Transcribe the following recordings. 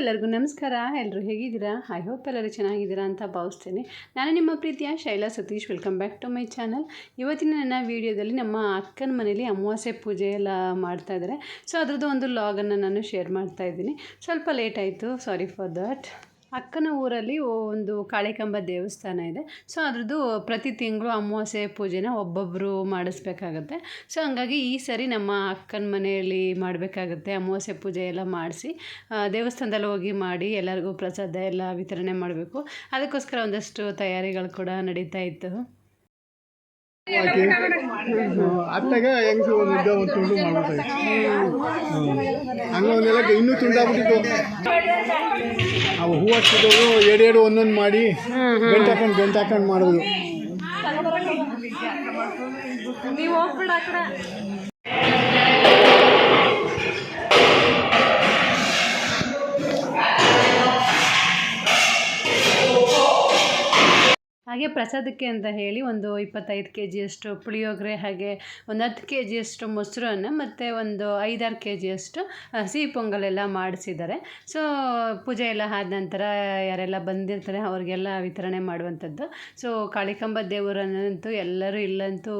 ಎಲ್ಲರಿಗೂ ನಮಸ್ಕಾರ ಎಲ್ಲರೂ ಹೇಗಿದ್ದೀರಾ? ಐ ಹೋಪ್ ಎಲ್ಲರೂ ಚೆನ್ನಾಗಿದ್ದೀರಾ ಅಂತ ಭಾವಿಸ್ತೀನಿ. ನಾನು ನಿಮ್ಮ ಪ್ರೀತಿಯ Shaila Satish welcome back to my channel ಇವತ್ತಿನ ನನ್ನ ವೀಡಿಯೋದಲ್ಲಿ ನಮ್ಮ ಅಕ್ಕನ ಮನೇಲಿ ಅಮಾವಾಸ್ಯೆ ಪೂಜೆ ಎಲ್ಲ ಮಾಡ್ತಾ ಇದ್ದಾರೆ. ಸೊ ಅದರದ್ದು ಒಂದು ಲಾಗನ್ನು ನಾನು ಶೇರ್ ಮಾಡ್ತಾ ಇದ್ದೀನಿ. ಸ್ವಲ್ಪ ಲೇಟ್ ಆಯಿತು ಸಾರಿ ಫಾರ್ ದಟ್ ಅಕ್ಕನ ಊರಲ್ಲಿ ಒಂದು ಕಾಳಿಕಾಂಬ ದೇವಸ್ಥಾನ ಇದೆ. ಸೊ, ಅದ್ರದ್ದು ಪ್ರತಿ ತಿಂಗಳು ಅಮಾವಾಸ್ಯೆ ಪೂಜೆನ ಒಬ್ಬೊಬ್ಬರು ಮಾಡಿಸ್ಬೇಕಾಗತ್ತೆ. ಸೊ, ಹಂಗಾಗಿ ಈ ಸರಿ ನಮ್ಮ ಅಕ್ಕನ ಮನೆಯಲ್ಲಿ ಮಾಡಬೇಕಾಗತ್ತೆ. ಅಮಾವಾಸ್ಯೆ ಪೂಜೆ ಎಲ್ಲ ಮಾಡಿಸಿ ದೇವಸ್ಥಾನದಲ್ಲಿ ಹೋಗಿ ಮಾಡಿ ಎಲ್ಲರಿಗೂ ಪ್ರಸಾದ ಎಲ್ಲ ವಿತರಣೆ ಮಾಡಬೇಕು. ಅದಕ್ಕೋಸ್ಕರ ಒಂದಷ್ಟು ತಯಾರಿಗಳು ಕೂಡ ನಡೀತಾ ಇತ್ತು. ಹಾಕಿ ಅತ್ತಾಗ ಹೆಂಗಸು ಒಂದು ಉದ್ದ ಒಂದು ತುಂಡು ಮಾಡ್ಬಿಡ್ತಾರೆ. ಹಂಗ ಒಂದೆಲ್ಲ ಇನ್ನೂ ತುಂಡಾಗ್ಬಿಟ್ಟಿತ್ತು. ಅವು ಹೂ ಹಚ್ಚಿದವರು ಎರಡು ಒಂದೊಂದು ಮಾಡಿ ಗಂಟು ಹಾಕೊಂಡು ಗಂಟು ಹಾಕೊಂಡು ಮಾಡೋದು ಹಾಗೆ ಪ್ರಸಾದಕ್ಕೆ ಅಂತ ಹೇಳಿ ಒಂದು ಇಪ್ಪತ್ತೈದು ಕೆ ಜಿಯಷ್ಟು ಪುಳಿಯೋಗರೆ ಹಾಗೆ ಒಂದು ಹತ್ತು ಕೆ ಜಿಯಷ್ಟು ಮೊಸರನ್ನು ಮತ್ತು ಒಂದು ಐದಾರು ಕೆ ಜಿಯಷ್ಟು ಸಿಹಿ ಪೊಂಗಲೆಲ್ಲ ಮಾಡಿಸಿದ್ದಾರೆ. ಸೊ ಪೂಜೆ ಎಲ್ಲ ಆದ ನಂತರ ಯಾರೆಲ್ಲ ಬಂದಿರ್ತಾರೆ ಅವ್ರಿಗೆಲ್ಲ ವಿತರಣೆ ಮಾಡುವಂಥದ್ದು. ಸೊ ಕಾಳಿಕಾಂಬ ದೇವರನ್ನಂತೂ ಎಲ್ಲರೂ ಇಲ್ಲಂತೂ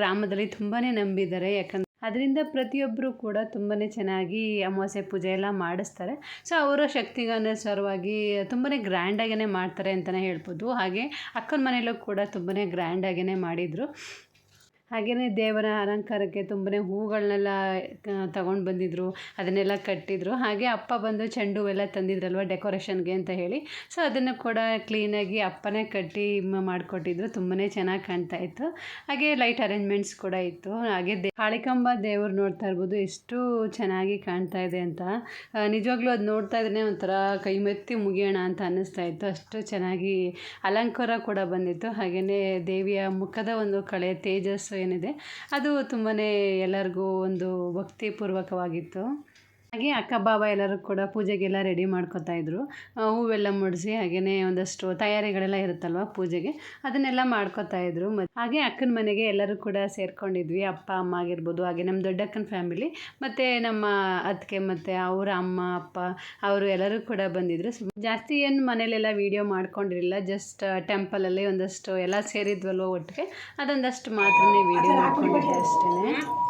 ಗ್ರಾಮದಲ್ಲಿ ತುಂಬಾ ನಂಬಿದ್ದಾರೆ. ಯಾಕಂದರೆ ಅದರಿಂದ ಪ್ರತಿಯೊಬ್ಬರು ಕೂಡ ತುಂಬಾ ಚೆನ್ನಾಗಿ ಅಮಾವಾಸ್ಯೆ ಪೂಜೆ ಎಲ್ಲ ಮಾಡಿಸ್ತಾರೆ. ಸೊ ಅವರ ಶಕ್ತಿಗನುಸಾರವಾಗಿ ತುಂಬಾ ಗ್ರ್ಯಾಂಡಾಗೇ ಮಾಡ್ತಾರೆ ಅಂತಲೇ ಹೇಳ್ಬೋದು. ಹಾಗೆ ಅಕ್ಕನ ಮನೆಯಲ್ಲೂ ಕೂಡ ತುಂಬಾ ಗ್ರ್ಯಾಂಡಾಗೇ ಮಾಡಿದರು. ಹಾಗೆಯೇ ದೇವರ ಅಲಂಕಾರಕ್ಕೆ ತುಂಬನೇ ಹೂಗಳನ್ನೆಲ್ಲ ತಗೊಂಡು ಬಂದಿದ್ದರು ಅದನ್ನೆಲ್ಲ ಕಟ್ಟಿದ್ರು. ಹಾಗೆ ಅಪ್ಪ ಬಂದು ಚೆಂಡು ಹೂವೆಲ್ಲ ತಂದಿದ್ರಲ್ವ ಡೆಕೋರೇಷನ್ಗೆ ಅಂತ ಹೇಳಿ. ಸೊ, ಅದನ್ನು ಕೂಡ ಕ್ಲೀನಾಗಿ ಅಪ್ಪನೇ ಕಟ್ಟಿ ಮಾಡಿಕೊಟ್ಟಿದ್ರು. ತುಂಬನೇ ಚೆನ್ನಾಗಿ ಕಾಣ್ತಾ ಇತ್ತು. ಹಾಗೆ ಲೈಟ್ ಅರೇಂಜ್ಮೆಂಟ್ಸ್ ಕೂಡ ಇತ್ತು. ಹಾಗೆ ದೇ ಹಾಳಿಕಂಬ ದೇವರು ನೋಡ್ತಾ ಇರ್ಬೋದು. ಎಷ್ಟು ಚೆನ್ನಾಗಿ ಕಾಣ್ತಾ ಇದೆ ಅಂತ. ನಿಜವಾಗ್ಲೂ ಅದು ನೋಡ್ತಾ ಇದ್ರೆ ಒಂಥರ ಕೈ ಮೆತ್ತಿ ಮುಗಿಯೋಣ ಅಂತ ಅನ್ನಿಸ್ತಾ ಇತ್ತು. ಅಷ್ಟು ಚೆನ್ನಾಗಿ ಅಲಂಕಾರ ಕೂಡ ಬಂದಿತ್ತು. ಹಾಗೆಯೇ ದೇವಿಯ ಮುಖದ ಒಂದು ಕಳೆ ತೇಜಸ್ಸು ಏನಿದೆ. ಅದು ತುಂಬಾ ಎಲ್ಲರಿಗೂ ಒಂದು ಭಕ್ತಿಪೂರ್ವಕವಾಗಿತ್ತು. ಹಾಗೆ ಅಕ್ಕ ಬಾಬ ಎಲ್ಲರೂ ಕೂಡ ಪೂಜೆಗೆಲ್ಲ ರೆಡಿ ಮಾಡ್ಕೊತಾ ಇದ್ರು. ಹೂವೆಲ್ಲ ಮುಡಿಸಿ ಹಾಗೆಯೇ ಒಂದಷ್ಟು ತಯಾರಿಗಳೆಲ್ಲ ಇರುತ್ತಲ್ವ ಪೂಜೆಗೆ? ಅದನ್ನೆಲ್ಲ ಮಾಡ್ಕೊತಾ ಇದ್ರು. ಮತ್ತೆ ಹಾಗೆ ಅಕ್ಕನ ಮನೆಗೆ ಎಲ್ಲರೂ ಕೂಡ ಸೇರ್ಕೊಂಡಿದ್ವಿ. ಅಪ್ಪ, ಅಮ್ಮ ಆಗಿರ್ಬೋದು, ಹಾಗೆ ನಮ್ಮ ದೊಡ್ಡಕ್ಕನ ಫ್ಯಾಮಿಲಿ ಮತ್ತೆ ನಮ್ಮ ಅತ್ತಿಗೆ ಮತ್ತೆ ಅವರ ಅಮ್ಮ, ಅಪ್ಪ, ಅವರು ಎಲ್ಲರೂ ಕೂಡ ಬಂದಿದ್ರು. ಜಾಸ್ತಿ ಏನು ಮನೇಲೆಲ್ಲ ವಿಡಿಯೋ ಮಾಡ್ಕೊಂಡಿರಲಿಲ್ಲ. ಜಸ್ಟ್ ಟೆಂಪಲಲ್ಲಿ ಒಂದಷ್ಟು ಎಲ್ಲ ಸೇರಿದ್ವಲ್ವ ಒಟ್ಟಿಗೆ? ಅದೊಂದಷ್ಟು ಮಾತ್ರನೇ ವಿಡಿಯೋ ಮಾಡ್ಕೊಂಡಿದ್ದೆ ಅಷ್ಟೇ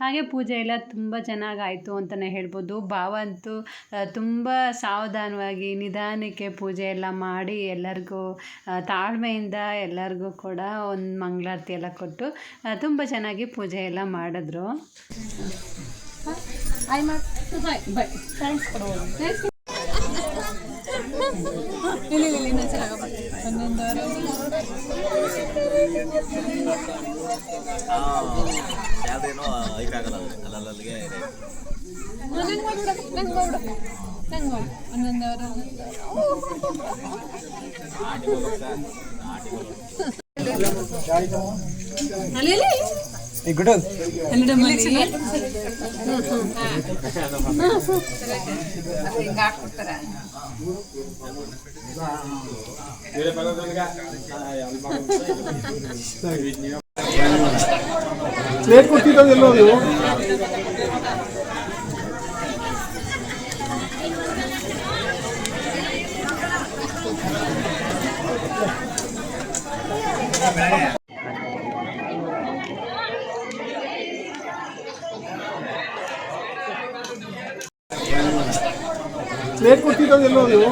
ಹಾಗೆ ಪೂಜೆ ಎಲ್ಲ ತುಂಬ ಚೆನ್ನಾಗಾಯಿತು ಅಂತಲೇ ಹೇಳ್ಬೋದು ಭಾವ ಅಂತೂ ತುಂಬ ಸಾವಧಾನವಾಗಿ ನಿಧಾನಕ್ಕೆ ಪೂಜೆ ಎಲ್ಲ ಮಾಡಿ ಎಲ್ಲರಿಗೂ ತಾಳ್ಮೆಯಿಂದ ಎಲ್ಲರಿಗೂ ಕೂಡ ಒಂದು ಮಂಗಳಾರತಿ ಎಲ್ಲ ಕೊಟ್ಟು ತುಂಬ ಚೆನ್ನಾಗಿ ಪೂಜೆ ಎಲ್ಲ ಮಾಡಿದ್ರು ಯಾವುದೇನೋ ಐಕಾಗಲ್ಲ ಅಲ್ಲಲ್ಲಿಗೆ ಪ್ಲೇಟ್ ಕೊಟ್ಟಿದ್ದೆಲ್ಲೋ ನೀವು ಪ್ಲೇಟ್ ಕೊಟ್ಟಿದ್ದೆಲ್ಲೋ ನೀವು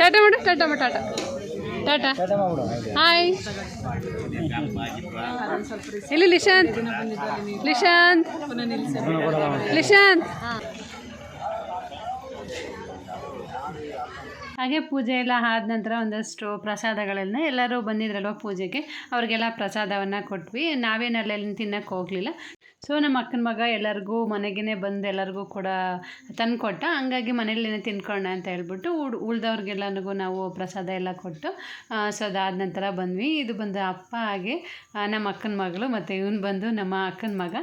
ಟಾಟಾ ಮಾಡು ಟಾಟಾ ಮಾಡು ಟಾಟಾ. ಹಾಯ್ ಇಲ್ಲಿ ನಿಶಾಂತ್. ನಿಶಾಂತ್. ನಿಶಾಂತ್. ಹಾಗೆ ಪೂಜೆ ಎಲ್ಲ ಆದ ನಂತರ ಒಂದಷ್ಟು ಪ್ರಸಾದಗಳನ್ನ ಎಲ್ಲರೂ ಬಂದಿದ್ರಲ್ವ ಪೂಜೆಗೆ ಅವ್ರಿಗೆಲ್ಲ ಪ್ರಸಾದವನ್ನು ಕೊಟ್ವಿ. ನಾವೇನು ಅಲ್ಲೆಲ್ಲಿ ತಿನ್ನಕ್ಕೆ ಹೋಗಲಿಲ್ಲ. ಸೊ ನಮ್ಮ ಅಕ್ಕನ ಮಗ ಎಲ್ಲರಿಗೂ ಮನೆಗೇ ಬಂದು ಎಲ್ಲರಿಗೂ ಕೂಡ ತಂದುಕೊಟ್ಟ. ಹಂಗಾಗಿ ಮನೇಲಿನೇ ತಿನ್ಕೊಂಡ ಅಂತ ಹೇಳ್ಬಿಟ್ಟು ಉಳ್ ಉಳ್ದವ್ರಿಗೆಲ್ಲನಿಗೂ ನಾವು ಪ್ರಸಾದ ಎಲ್ಲ ಕೊಟ್ಟು ಸೊ ಅದಾದ ನಂತರ ಬಂದ್ವಿ. ಇದು ಬಂದು ಅಪ್ಪ ಹಾಗೆ ನಮ್ಮ ಅಕ್ಕನ ಮಗಳು ಮತ್ತು ಇವನು ಬಂದು ನಮ್ಮ ಅಕ್ಕನ ಮಗ.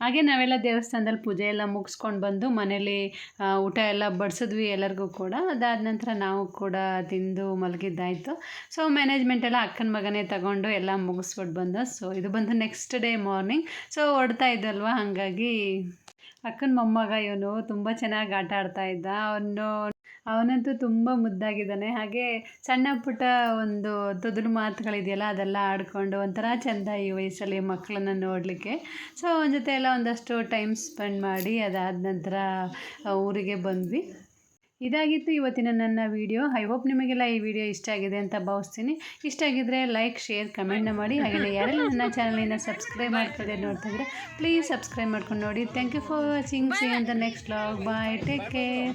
ಹಾಗೆ ನಾವೆಲ್ಲ ದೇವಸ್ಥಾನದಲ್ಲಿ ಪೂಜೆ ಎಲ್ಲ ಮುಗಿಸ್ಕೊಂಡು ಬಂದು ಮನೇಲಿ ಊಟ ಎಲ್ಲ ಬಡಿಸಿದ್ವಿ ಎಲ್ಲರಿಗೂ ಕೂಡ. ಅದಾದ ನಂತರ ನಾವು ಕೂಡ ತಿಂದು ಮಲಗಿದ್ದಾಯಿತು. ಸೊ ಮ್ಯಾನೇಜ್ಮೆಂಟ್ ಎಲ್ಲ ಅಕ್ಕನ ಮಗನೇ ತಗೊಂಡು ಎಲ್ಲ ಮುಗಿಸ್ಬಿಟ್ಟು ಬಂದ. ಸೊ ಇದು ಬಂದು ನೆಕ್ಸ್ಟ್ ಡೇ ಮಾರ್ನಿಂಗ್ ಸೊ ಹೊಡ್ತಾ ಇದ್ದಲ್ವ? ಹಾಗಾಗಿ ಅಕ್ಕನ ಮೊಮ್ಮಗ ಇವನು ತುಂಬ ಚೆನ್ನಾಗಿ ಆಟ ಆಡ್ತಾ ಇದ್ದ. ಅವನು ಅವನಂತೂ ತುಂಬ ಮುದ್ದಾಗಿದ್ದಾನೆ. ಹಾಗೆ ಸಣ್ಣ ಪುಟ್ಟ ಒಂದು ತೊದಲು ಮಾತುಗಳಿದೆಯಲ್ಲ, ಅದೆಲ್ಲ ಆಡ್ಕೊಂಡು ಒಂಥರ ಚೆಂದ ಈ ವಯಸ್ಸಲ್ಲಿ ಮಕ್ಕಳನ್ನ ನೋಡಲಿಕ್ಕೆ. ಸೊ ಅವನ ಜೊತೆ ಎಲ್ಲ ಒಂದಷ್ಟು ಟೈಮ್ ಸ್ಪೆಂಡ್ ಮಾಡಿ ಅದಾದ ನಂತರ ಊರಿಗೆ ಬಂದ್ವಿ. ಇದಾಗಿತ್ತು ಇವತ್ತಿನ ನನ್ನ ವಿಡಿಯೋ ಐ ಹೋಪ್ ನಿಮಗೆಲ್ಲ ಈ ವಿಡಿಯೋ ಇಷ್ಟ ಆಗಿದೆ ಅಂತ ಭಾವಿಸ್ತೀನಿ. ಇಷ್ಟ ಆಗಿದ್ರೆ ಲೈಕ್ ಶೇರ್ ಕಮೆಂಟ್ನ ಮಾಡಿ. ಹಾಗೆ ಯಾರೆಲ್ಲ ನನ್ನ ಚಾನಲಿನ ಸಬ್ಸ್ಕ್ರೈಬ್ ಮಾಡ್ಕೊಳ್ಳದೆ ನೋಡ್ತಿದ್ರೆ ಪ್ಲೀಸ್ ಸಬ್ಸ್ಕ್ರೈಬ್ ಮಾಡ್ಕೊಂಡು ನೋಡಿ. Thank you for watching C ಅಂತ next log bye take care